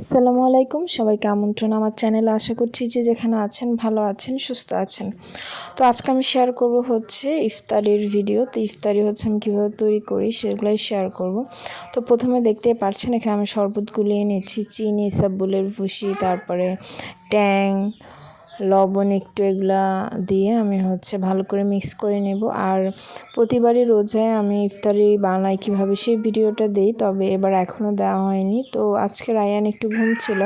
আসসালামু আলাইকুম। সবাইকে আমন্ত্রণ আমার চ্যানেলে আশা করছি যে যেখানে আছেন, ভালো আছেন, সুস্থ আছেন। তো আজকে আমি শেয়ার করব হচ্ছে ইফতারির ভিডিও তো ইফতারি হচ্ছে আমি কীভাবে তৈরি করি সেগুলাই শেয়ার করব। তো প্রথমে দেখতে পারছেন এখানে আমি শরবত গুলিয়ে নিচ্ছি চিনি সাবুলের ভুসি, তারপরে ট্যাং লবণ একটু এগুলা দিয়ে আমি হচ্ছে ভালো করে মিক্স করে নেব। আর প্রতিবারই রোজায় আমি ইফতারি বানাই কীভাবে সেই ভিডিওটা দিই, তবে এবার এখনও দেওয়া হয়নি। তো আজকে রায়ান একটু ঘুম ছিল,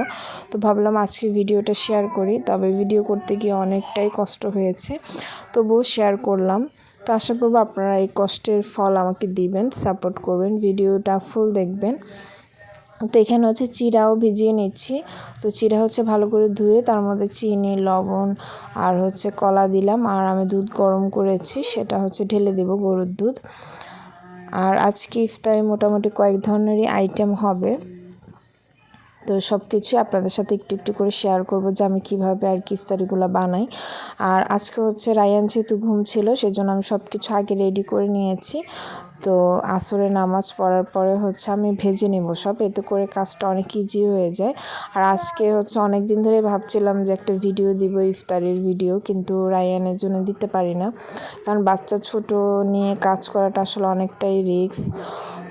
তো ভাবলাম আজকে ভিডিওটা শেয়ার করি, তবে ভিডিও করতে গিয়ে অনেকটাই কষ্ট হয়েছে, তবুও শেয়ার করলাম। তো আশা করব আপনারা এই কষ্টের ফল আমাকে দিবেন সাপোর্ট করবেন, ভিডিওটা ফুল দেখবেন। তো এখানে হচ্ছে চিরাও ভিজিয়ে নিচ্ছি। তো চিরা হচ্ছে ভালো করে ধুয়ে তার মধ্যে চিনি, লবণ আর হচ্ছে কলা দিলাম। আর আমি দুধ গরম করেছি, সেটা হচ্ছে ঢেলে দেব গরুর দুধ। আর আজকে ইফতারে মোটামুটি কয়েক ধরনেরই আইটেম হবে। তো সব কিছুই আপনাদের সাথে একটু একটু করে শেয়ার করব যে আমি কীভাবে আর কি ইফতারিগুলো বানাই। আর আজকে হচ্ছে রায়ান যেহেতু ঘুম ছিল, সেজন্য আমি সব কিছু আগে রেডি করে নিয়েছি। তো আসরে নামাজ পড়ার পরে হচ্ছে আমি ভেজে নেব সব, এতে করে কাজটা অনেক ইজি হয়ে যায়। আর আজকে হচ্ছে অনেক দিন ধরে ভাবছিলাম যে একটা ভিডিও দিব, ইফতারির ভিডিও কিন্তু রায়ানের জন্য দিতে পারি না। কারণ বাচ্চা ছোট নিয়ে কাজ করাটা আসলে অনেকটাই রিস্ক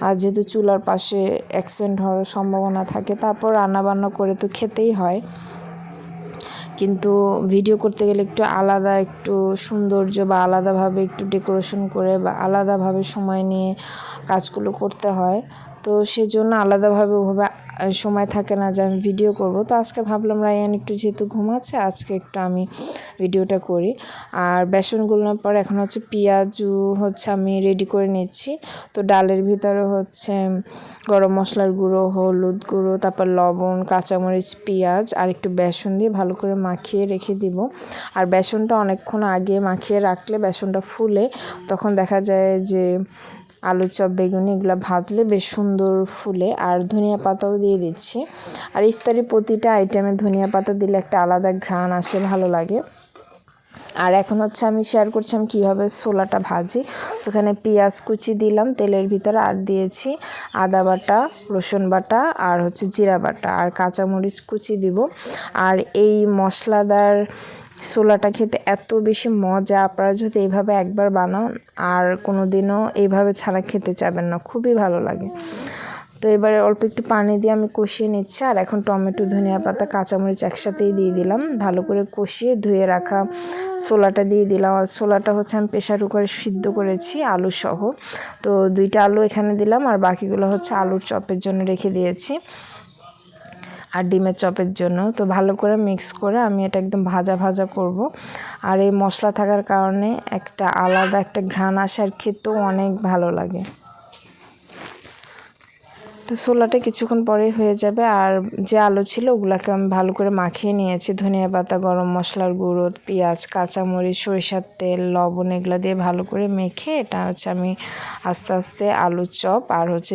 আর যেহেতু চুলার পাশে অ্যাক্সিডেন্ট হওয়ার সম্ভাবনা থাকে, তারপর রান্নাবান্না করে তো খেতেই হয়। কিন্তু ভিডিও করতে গেলে একটু আলাদা, একটু সৌন্দর্য বা আলাদাভাবে একটু ডেকোরেশন করে বা আলাদাভাবে সময় নিয়ে কাজগুলো করতে হয়। তো সেজন্য আলাদাভাবে ওভাবে সময় থাকে না যে আমি ভিডিও করব। তো আজকে ভাবলাম রায়ান একটু যেহেতু ঘুমাচ্ছে, আজকে একটু আমি ভিডিওটা করি। আর বেসন গুলানোর পর এখন হচ্ছে পেঁয়াজু হচ্ছে আমি রেডি করে নিচ্ছি। তো ডালের ভিতরে হচ্ছে গরম মশলার গুঁড়ো, হলুদ গুঁড়ো, তারপর লবণ, কাঁচামরিচ, পেঁয়াজ আর একটু বেসন দিয়ে ভালো করে মাখিয়ে রেখে দিব। আর বেসনটা অনেকক্ষণ আগে মাখিয়ে রাখলে বেসনটা ফুলে তখন দেখা যায় যে আলু চপ, বেগুনি এগুলো ভাজলে বেশ সুন্দর ফুলে। আর ধনিয়া পাতাও দিয়ে দিচ্ছি। আর ইফতারি প্রতিটা আইটেমে ধনিয়া পাতা দিলে একটা আলাদা ঘ্রাণ আসে, ভালো লাগে। আর এখন হচ্ছে আমি শেয়ার করছি আমি কীভাবে ছোলাটা ভাজি। ওখানে পেঁয়াজ কুচি দিলাম তেলের ভিতরে আর দিয়েছি আদা বাটা, রসুন বাটা আর হচ্ছে জিরা বাটা। আর কাঁচামরিচ কুচি দিব। আর এই মশলাদার ছোলাটা খেতে এত বেশি মজা। আপনারা যদি এইভাবে একবার বানান, আর কোনো দিনও এইভাবে ছাড়া খেতে চাবেন না, খুবই ভালো লাগে। তো এবারে অল্প একটু পানি দিয়ে আমি কষিয়ে নিচ্ছি, আর এখন টমেটো, ধনিয়া পাতা, কাঁচামরিচ একসাথেই দিয়ে দিলাম। ভালো করে কষিয়ে ধুয়ে রাখা ছোলাটা দিয়ে দিলাম। আর ছোলাটা হচ্ছে আমি প্রেশার কুকারে সিদ্ধ করেছি, আলু সহ। তো দুইটা আলু এখানে দিলাম, আর বাকিগুলো হচ্ছে আলুর চপের জন্য রেখে দিয়েছি। আর ডিমের চপের জন্য। তো ভালো করে মিক্স করে আমি এটা একদম ভাজা ভাজা করব। আর এই মশলা থাকার কারণে একটা আলাদা একটা ঘ্রাণ আসার খেতেও অনেক ভালো লাগে। তো ছোলাটা কিছুক্ষণ পরে হয়ে যাবে। আর যে আলু ছিল ওগুলাকে আমি ভালো করে মাখিয়ে নিয়েছি। ধনিয়া পাতা, গরম মশলার গুঁড়ো, পেঁয়াজ, কাঁচামরিচ, সরিষার তেল, লবণ এগুলো দিয়ে ভালো করে মেখে এটা হচ্ছে আমি আস্তে আস্তে আলু চপ আর হচ্ছে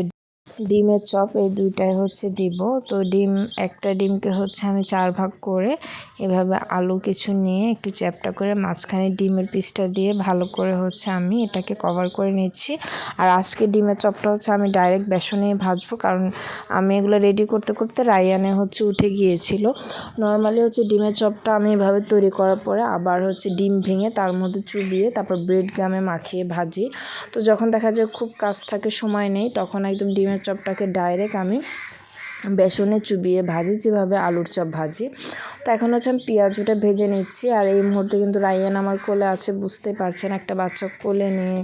ডিমের চপ, এই দুইটাই হচ্ছে দিব। তো ডিম, একটা ডিমকে হচ্ছে আমি চার ভাগ করে এভাবে আলু কিছু নিয়ে একটু চ্যাপটা করে মাঝখানে ডিমের পিসটা দিয়ে ভালো করে হচ্ছে আমি এটাকে কভার করে নিচ্ছি। আর আজকে ডিমের চপটা হচ্ছে আমি ডাইরেক্ট বেসনে ভাজবো, কারণ আমি এগুলো রেডি করতে করতে রায়ানে হচ্ছে উঠে গিয়েছিল। নর্মালি হচ্ছে ডিমের চপটা আমি এভাবে তৈরি করার পরে আবার হচ্ছে ডিম ভেঙে তার মধ্যে চুবিয়ে তারপর ব্রেড গামে মাখিয়ে ভাজি। তো যখন দেখা যায় খুব কাজ থাকে, সময় নেই, তখন একদম ডিমের চপটাকে ডাইরেক্ট আমি বেসনে চুবিয়ে ভাজি, যেভাবে আলুর চপ ভাজি। তো এখন হচ্ছে আমি পেঁয়াজটা ভেজে নিচ্ছি, আর এই মুহূর্তে কিন্তু রাইয়ান আমার কোলে আছে, বুঝতে পারছেন একটা বাচ্চা কোলে নিয়ে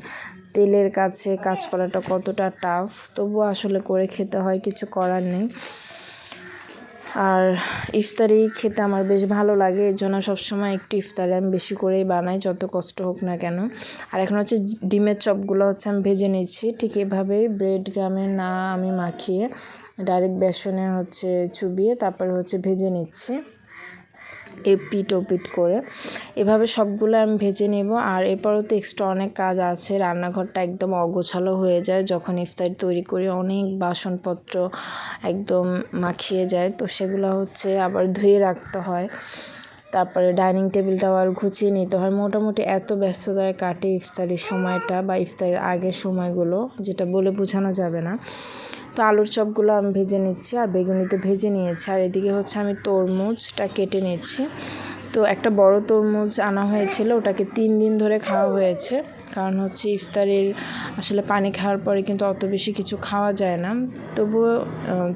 তেলের কাছে কাজ করাটা কতটা টাফ তবুও আসলে করে খেতে হয়, কিছু করার নেই। আর ইফতারি খেতে আমার বেশ ভালো লাগে, এর জন্য সবসময় একটু ইফতারি আমি বেশি করেই বানাই, যত কষ্ট হোক না কেন। আর এখন হচ্ছে ডিমের চপগুলো হচ্ছে আমি ভেজে নিচ্ছি, ঠিক এভাবেই ব্রেড গামে না আমি মাখিয়ে ডাইরেক্ট বেসনে হচ্ছে চুবিয়ে তারপরে হচ্ছে ভেজে নিচ্ছি। এপিট ওপিট করে। এভাবে সবগুলো আমি ভেজে নেব। আর এরপরও তো এক্সট্রা অনেক কাজ আছে। রান্নাঘরটা একদম অগোছালো হয়ে যায়। যখন ইফতারি তৈরি করি, অনেক বাসনপত্র একদম মাখিয়ে যায়। তো সেগুলো হচ্ছে আবার ধুয়ে রাখতে হয়। তারপরে ডাইনিং টেবিলটাও আর গুছিয়ে নিতে হয়। মোটামুটি এত ব্যস্ততায় কাটে ইফতারির সময়টা বা ইফতারির আগের সময়গুলো, যেটা বলে বোঝানো যাবে না। তো আলুর চপগুলো আমি ভেজে নিচ্ছি আর বেগুনিতে ভেজে নিয়েছি। আর এদিকে হচ্ছে আমি তরমুজটা কেটে নিচ্ছি। তো একটা বড় তরমুজ আনা হয়েছিল, ওটাকে তিন দিন ধরে খাওয়া হয়েছে। কারণ হচ্ছে ইফতারের আসলে পানি খাওয়ার পরে কিন্তু অত বেশি কিছু খাওয়া যায় না। তবুও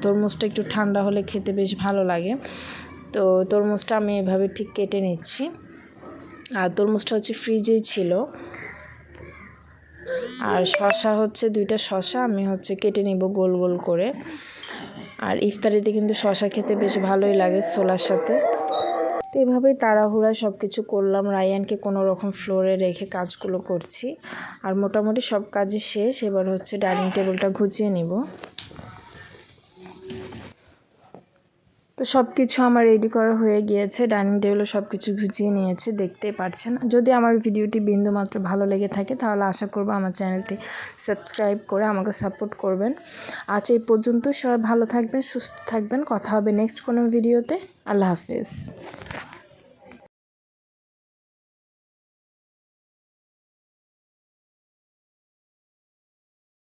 তরমুজটা একটু ঠান্ডা হলে খেতে বেশ ভালো লাগে। তো তরমুজটা আমি এভাবে ঠিক কেটে নিচ্ছি। আর তরমুজটা হচ্ছে ফ্রিজেই ছিল। আর শশা হচ্ছে, দুইটা শশা আমি হচ্ছে কেটে নিব গোল গোল করে। আর ইফতারিতে কিন্তু শশা খেতে বেশ ভালোই লাগে ছোলার সাথে। তো এভাবেই তাড়াহুড়া সব কিছু করলাম। রায়ানকে কোনো রকম ফ্লোরে রেখে কাজগুলো করছি। আর মোটামুটি সব কাজই শেষ। এবার হচ্ছে ডাইনিং টেবিলটা ঘুচিয়ে নিব। তো সব কিছু আমার রেডি করা হয়ে গিয়েছে। ডাইনিং টেবিলও সব কিছু গুছিয়ে নিয়েছে, দেখতেই পারছেন। যদি আমার ভিডিওটি বিন্দুমাত্র ভালো লেগে থাকে, তাহলে আশা করব আমার চ্যানেলটি সাবস্ক্রাইব করে আমাকে সাপোর্ট করবেন। আজ এই পর্যন্ত সবাই ভালো থাকবেন, সুস্থ থাকবেন। কথা হবে নেক্সট কোনো ভিডিওতে আল্লাহ হাফেজ।